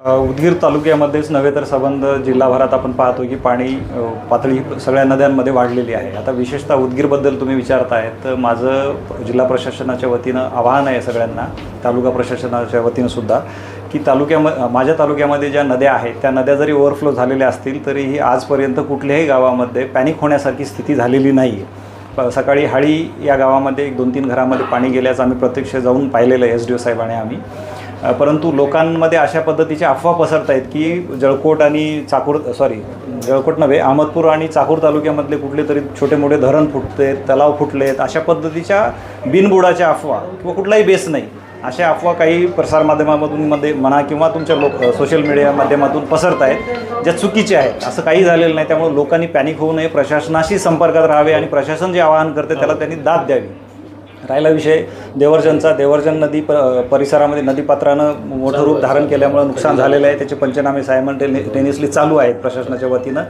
उदगीर तालुक्यामध्येच नव्हे तर संबंध जिल्हाभरात आपण पाहतो की पाणी पातळी सगळ्या नद्यांमध्ये वाढलेली आहे. आता विशेषतः उदगीरबद्दल तुम्ही विचारताय तर माझं जिल्हा प्रशासनाच्या वतीनं आवाहन आहे सगळ्यांना तालुका प्रशासनाच्या वतीनं सुद्धा की तालुक्याम माझ्या तालुक्यामध्ये ज्या नद्या आहेत त्या नद्या जरी ओव्हरफ्लो झालेल्या असतील तरीही आजपर्यंत कुठल्याही गावामध्ये पॅनिक होण्यासारखी स्थिती झालेली नाही आहे सकाळी हाळी या गावामध्ये एक दोन तीन घरामध्ये पाणी गेल्याचं आम्ही प्रत्यक्ष जाऊन पाहिलेलं आहे एस डी ओ साहेबाने आम्ही. परंतु लोकांमध्ये अशा पद्धतीच्या अफवा पसरत आहेत की जळकोट आणि चाकूर सॉरी जळकोट नव्हे अहमदपूर आणि चाकूर तालुक्यामधले कुठले तरी छोटे मोठे धरण फुटते तलाव फुटलेत अशा पद्धतीच्या बिनबुडाच्या अफवा किंवा कुठलाही बेस नाही. अशा अफवा काही प्रसारमाध्यमामधून मध्ये म्हणा किंवा तुमच्या लोक सोशल मीडिया माध्यमातून पसरत आहेत ज्या चुकीच्या आहेत. असं काही झालेलं नाही त्यामुळे लोकांनी पॅनिक होऊ नये प्रशासनाशी संपर्कात राहावे आणि प्रशासन जे आवाहन करते त्याला त्यांनी दाद द्यावी. राहिला विषय. देवर्जनचा. देवर्जन नदी प परिसरामध्ये नदीपात्रानं मोठं रूप धारण केल्यामुळं नुकसान झालेलं आहे. त्याचे पंचनामे सायमल्टेनियसली चालू आहेत प्रशासनाच्या वतीनं.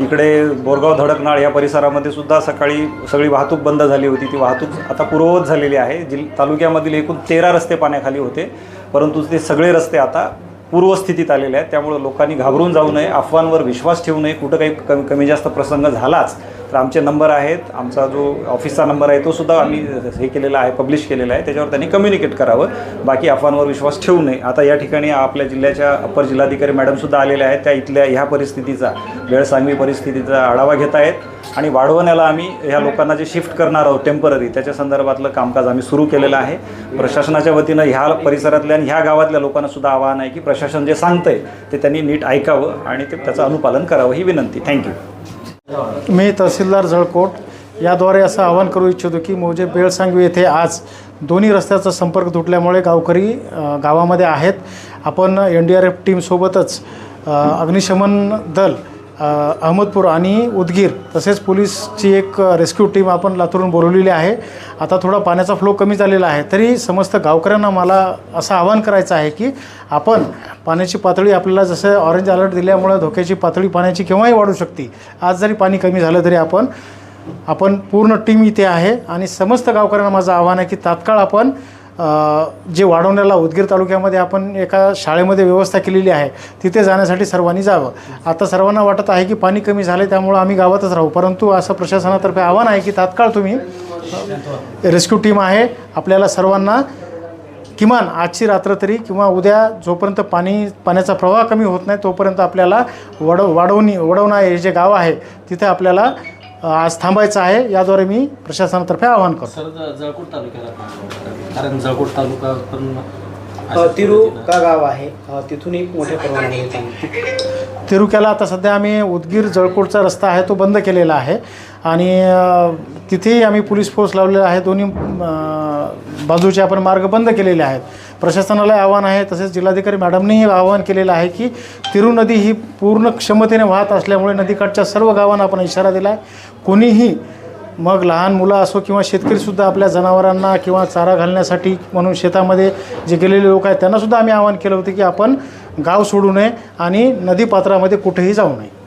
इकडे बोरगाव धडकनाळ या परिसरामध्ये सुद्धा सकाळी सगळी वाहतूक बंद झाली होती. ती वाहतूक आता पूर्ववत झालेली आहे. जिल तालुक्यामधील एकूण तेरा रस्ते पाण्याखाली होते. परंतु ते सगळे रस्ते आता पूर्वस्थितीत आलेले आहेत. त्यामुळं लोकांनी घाबरून जाऊ नये. अफवांवर विश्वास ठेवू नये. कुठं काही कमी कमी जास्त प्रसंग झालाच तर आमचे नंबर आहेत आमचा जो ऑफिसचा नंबर आहे तो सुद्धा आम्ही हे केलेला आहे पब्लिश केलेला आहे. त्याच्यावर त्यांनी कम्युनिकेट करावं. बाकी अफवांवर विश्वास ठेवू नये. आता या ठिकाणी आपल्या जिल्ह्याच्या अप्पर जिल्हाधिकारी मॅडमसुद्धा आलेल्या आहेत. त्या इथल्या ह्या परिस्थितीचा वेळसांगवी परिस्थितीचा आढावा घेत आहेत. आणि वाढवण्याला आम्ही ह्या लोकांना जे शिफ्ट करणार आहोत टेंपररी त्याच्या संदर्भातलं कामकाज आम्ही सुरू केलेलं आहे. प्रशासनाच्या वतीनं ह्या परिसरातल्या आणि ह्या गावातल्या लोकांना सुद्धा आवाहन आहे की प्रशासन जे सांगतंय ते त्यांनी नीट ऐकावं आणि ते त्याचं अनुपालन करावं ही विनंती. थँक्यू मी तहसीलदार जळकोट. याद्वारे असं आवाहन करू इच्छितो की मोजे बेळसांगवी येथे आज दोन्ही रस्त्याचा संपर्क तुटल्यामुळे गावकरी गावामध्ये आहेत. आपण एन डी आर एफ टीमसोबतच अग्निशमन दल अहमदपूर आणि उदगीर तसेच पोलीसची एक रेस्क्यू टीम आपण लातूरून बोलवलेली आहे. आता थोडा पाण्याचा फ्लो कमी झालेला आहे. तरी समस्त गावकऱ्यांना मला असं आवाहन करायचं आहे की आपण पाण्याची पातळी आपल्याला जसं ऑरेंज अलर्ट दिल्यामुळे धोक्याची पातळी पाण्याची केव्हाही वाढू शकते. आज जरी पाणी कमी झालं तरी आपण आपण पूर्ण टीम इथे आहे आणि समस्त गावकऱ्यांना माझं आव्हान आहे की तात्काळ आपण जे वाढवण्याला उदगीर तालुक्यामध्ये आपण एका शाळेमध्ये व्यवस्था केलेली आहे तिथे जाण्यासाठी सर्वांनी जावं. आता सर्वांना वाटत आहे की पाणी कमी झाले त्यामुळं आम्ही गावातच राहू. परंतु असं प्रशासनातर्फे आव्हान आहे की तात्काळ तुम्ही रेस्क्यू टीम आहे. आपल्याला सर्वांना किमान आजची रात्र तरी किंवा उद्या जोपर्यंत पाणी पाण्याचा प्रवाह कमी होत नाही तोपर्यंत आपल्याला वडव वाढवणी वडवणा हे जे गाव आहे तिथे आपल्याला आज थांबायचं आहे. याद्वारे मी प्रशासनातर्फे आवाहन करतो. सर ज- जळकोट तालुक्याला पण कारण जळकोट तालुका पण तिरू का गाव आहे? अ, तिथूनही मोठ्या प्रमाणामध्ये पाणी तिरुक्याला आता सध्या आम्ही उदगीर जळकोटचा रस्ता आहे तो बंद केलेला आहे. आणि अ, तिथेही आम्ही पोलीस फोर्स लावलेला आहे. दोन्ही अ, बाजूचे आपण मार्ग बंद केलेले आहेत. प्रशासनाला आव्हान आहे. तसेच जिल्हाधिकारी मॅडमनेही आवाहन केलेलं आहे की तिरू नदी ही पूर्ण क्षमतेने वाहत असल्यामुळे नदीकाठच्या सर्व गावांना आपण इशारा दिला आहे कोणीही मग लहान मुलं असो किंवा शेतकरीसुद्धा आपल्या जनावरांना किंवा चारा घालण्यासाठी म्हणून शेतामध्ये जे गेलेले लोक आहेत त्यांनासुद्धा आम्ही आवाहन केलं होतं की आपण गाव सोडू नये आणि नदीपात्रामध्ये कुठेही जाऊ नये.